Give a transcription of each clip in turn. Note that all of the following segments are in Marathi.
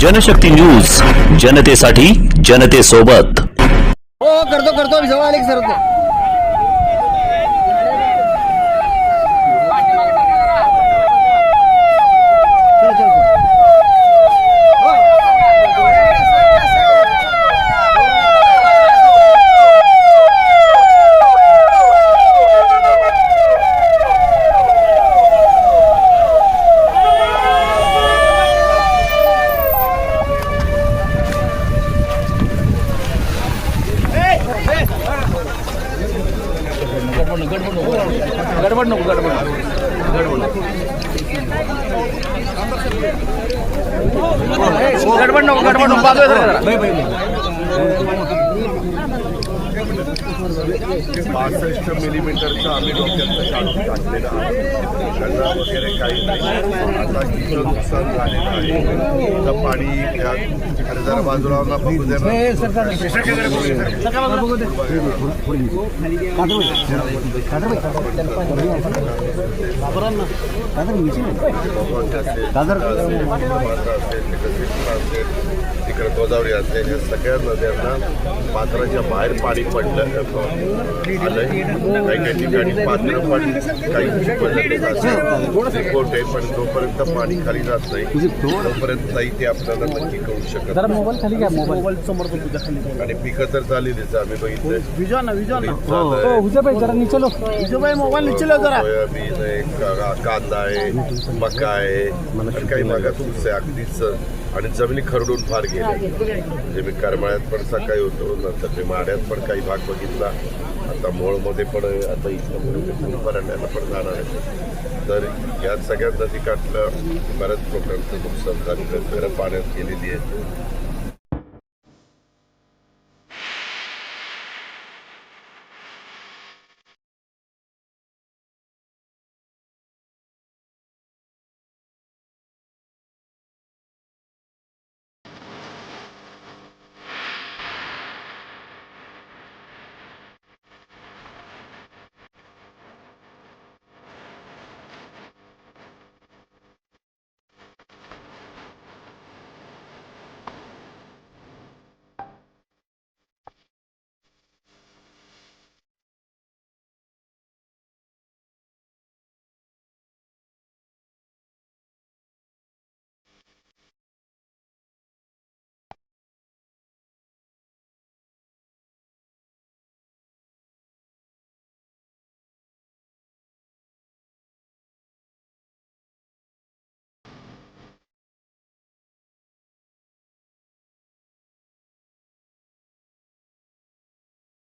जनशक्ती न्यूज जनतेसाठी जनतेसोबत. हो हो, करतो करतो सर. जवळ आले की सर गडबड नको गडबड गडबड नको गडबड नको बाजूला पासष्ट मिलीमीटरचं आम्ही डोक्यात काढून टाकलेलं आहे त्यांना वगैरे काही नाही आता इथं नुकसान झालेलं आहे इथं पाणी त्या खरेदार बाजूला बघू द्या ना. भगवंत असेल, गोदावरी असेल या सगळ्या नद्यांना पात्राच्या बाहेर पाणी पडलं. आलंय. काही काही ठिकाणी पात्र पण काही रिपोर्ट आहे पण जोपर्यंत पाणी खाली जात नाही तोपर्यंत नाही ते आपल्याला नक्की कळू शकत नाही. मोबाईल खाली घ्या मोबाईल. समोर तो तुझ्या खाली आणि पिकं तर झालेलीच आम्ही बघितलंय. विजवा ना विजवा ना वीज झालंय, हुजे भाई जरा नीचे लो हुजे भाई मोबाईल नीचे लो जरा सोयाबीन आहे का- कांदा आहे मका आहे काही भागात ऊस आहे अगदीच आणि जमिनी खरडून फार गेल्या. म्हणजे मी करमाळ्यात पण सकाळी होतो नंतर मी माड्यात पण काही भाग बघितला. आता मोळमध्ये पण आता इथं परांड्याला पण जाणार आहे. तर या सगळ्या नदीकाठलं बऱ्याच लोकांचं नुकसान झालेलं घरं पाण्यात गेलेली आहे.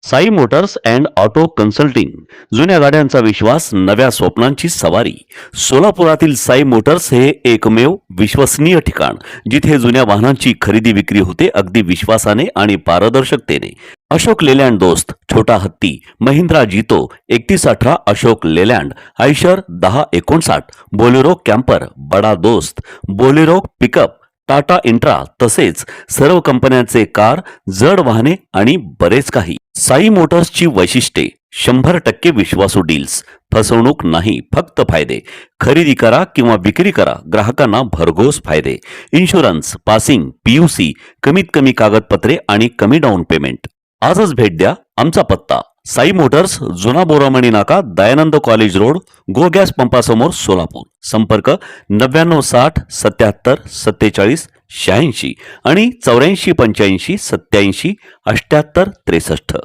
Sai motors and auto consulting जुन्या गाड्यांचा विश्वास नव्या स्वप्नांची सवारी. सोलापुरातील साई मोटर्स हे एकमेव विश्वसनीय ठिकाण जिथे जुन्या वाहनांची खरेदी विक्री होते अगदी विश्वासाने आणि पारदर्शकतेने. अशोक लेलँड दोस्त छोटा हत्ती महिंद्रा जितो एकतीस अठरा अशोक लेलँड आयशर दहा एकोणसाठ बोलेरो कॅम्पर बडा दोस्त बोलेरो पिकअप टाटा इंट्रा तसेच सर्व कंपन्यांचे कार जड वाहने आणि बरेच काही. साई मोटर्सची वैशिष्ट्ये शंभर टक्के विश्वासू डील्स. फसवणूक नाही फक्त फायदे. खरेदी करा किंवा विक्री करा ग्राहकांना भरघोस फायदे. इन्शुरन्स पासिंग पीयूसी कमीत कमी कागदपत्रे आणि कमी डाऊन पेमेंट आजच भेट द्या आमचा पत्ता. साई मोटर्स जुना बोरामणी नाका Dayanand college road go gas पंपासमोर Solapur. संपर्क नव्याण्णव साठ सत्याहत्तर सत्तेचाळीस शहाऐंशी आणि चौऱ्याऐंशी पंच्याऐंशी सत्याऐंशी अठ्याहत्तर त्रेसष्ट.